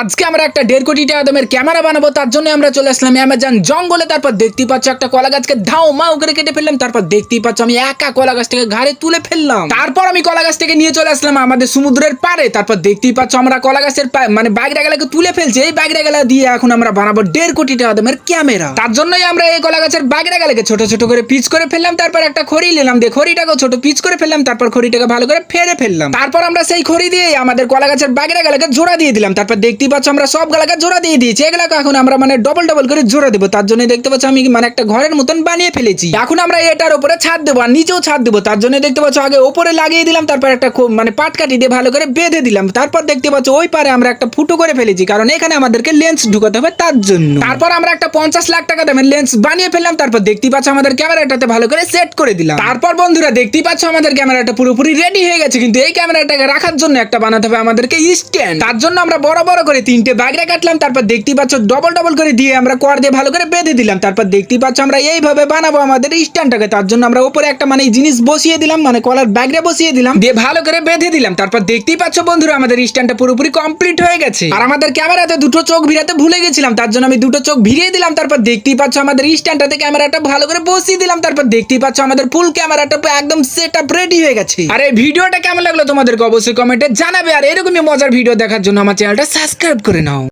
আজকে আমরা একটা দেড় কোটি টাকা দামের ক্যামেরা বানাবো, তার জন্য আমরা চলে আসলাম অ্যামাজন জঙ্গলে, তারপর দেখতেই পাচ্ছ একটা কলা গাছকে ধাও মাও করে কেটে ফেললাম, তারপর দেখতেই পাচ্ছ আমি একা কলা গাছটাকে ঘাড়ে তুলে ফেললাম। তারপর আমি কলা গাছ থেকে নিয়ে চলে আসলাম আমাদের সমুদ্রের পারে তারপর দেখতেই পাচ্ছ আমরা কলা গাছের মানে বাইরে গেলাকে তুলে ফেলছি, এই বাইরে গেলা দিয়ে এখন আমরা বানাবো দেড় কোটি টাকা দামের ক্যামেরা। তার জন্যই আমরা এই কলা গাছের বাইরে গেলাকে ছোট ছোট করে পিচ করে ফেললাম, তারপর একটা খড়ি নিলাম দিয়ে খড়িটাকেও ছোট পিচ করে ফেললাম, তারপর খড়িটাকে ভালো করে ফেরে ফেললাম। তারপর আমরা সেই খড়ি দিয়ে আমাদের কলা গাছের বাগেরা গালাকে জোড়া দিয়ে দিলাম, তারপর পাচ্ছ আমরা সব গালাকে জোড়া দিয়ে দিয়েছি। এগুলাকে এখন আমরা মানে ডবল ডবল করে জোড়া দেবো। তার জন্য দেখতে পাচ্ছ আমি মানে একটা ঘরের মতন বানিয়ে ফেলেছি। এখন আমরা এটার উপরে ছাদ দেবো আর নিচেও ছাদ দেবো। তার জন্য দেখতে পাচ্ছ আগে ওপরে লাগিয়ে দিলাম, তারপর একটা খুব মানে পাট কাটি দিয়ে ভালো করে বেঁধে দিলাম। তারপর দেখতে পাচ্ছ ওই পারে আমরা একটা ফুটো করে ফেলেছি, কারণ এখানে আমাদেরকে লেন্স ঢুকাতে হবে তার জন্য। তারপর আমরা একটা পঞ্চাশ লাখ টাকা দামের লেন্স বানিয়ে ফেললাম, তারপর দেখতেই পাচ্ছ আমাদের ক্যামেরাটাতে ভালো করে সেট করে দিলাম। তারপর বন্ধুরা দেখতেই পাচ্ছ আমাদের ক্যামেরাটা পুরোপুরি রেডি হয়ে গেছে, কিন্তু এই ক্যামেরাটাকে রাখার জন্য একটা বানাতে হবে আমাদেরকে স্ট্যান্ড তার জন্য আমরা বড় বড় করে তিনটে বাগড়া কাটলাম, তারপর দেখতে পাচ্ছ ডবল ডবল করে দিয়ে আমরা কর দিয়ে ভালো করে বেঁধে দিলাম। তারপর দেখতে পাচ্ছ আমরা এইভাবে বানাবো আমাদের স্ট্যান্ডটাকে। তার জন্য আমরা উপরে একটা মানে জিনিস বসিয়ে দিলাম মানে কলার ব্যাগরে বসিয়ে দিলাম, দিয়ে ভালো করে বেঁধে দিলাম। তারপর দেখতেই পাচ্ছ বন্ধুরা, আমাদের স্ট্যান্ডটা পুরোপুরি কমপ্লিট হয়ে গেছে। আর আমাদের ক্যামেরাতে দুটো চোখ ভিড়াতে ভুলে গেছিলাম, তার জন্য আমি দুটো চোখ ভিড়িয়ে দিলাম। তারপর দেখতেই পাচ্ছ আমাদের স্ট্যান্ডটাতে ক্যামেরাটা ভালো করে বসিয়ে দিলাম। তারপর দেখতেই পাচ্ছ আমাদের ফুল ক্যামেরাটা একদম সেট আপ রেডি হয়ে গেছে। আর এই ভিডিওটা কেমন লাগল তোমাদেরকে অবশ্যই কমেন্টে জানাবে। আর এরকমই মজার ভিডিও দেখার জন্য আমার চ্যানেলটা সাবস্ক্রাইব করে নাও।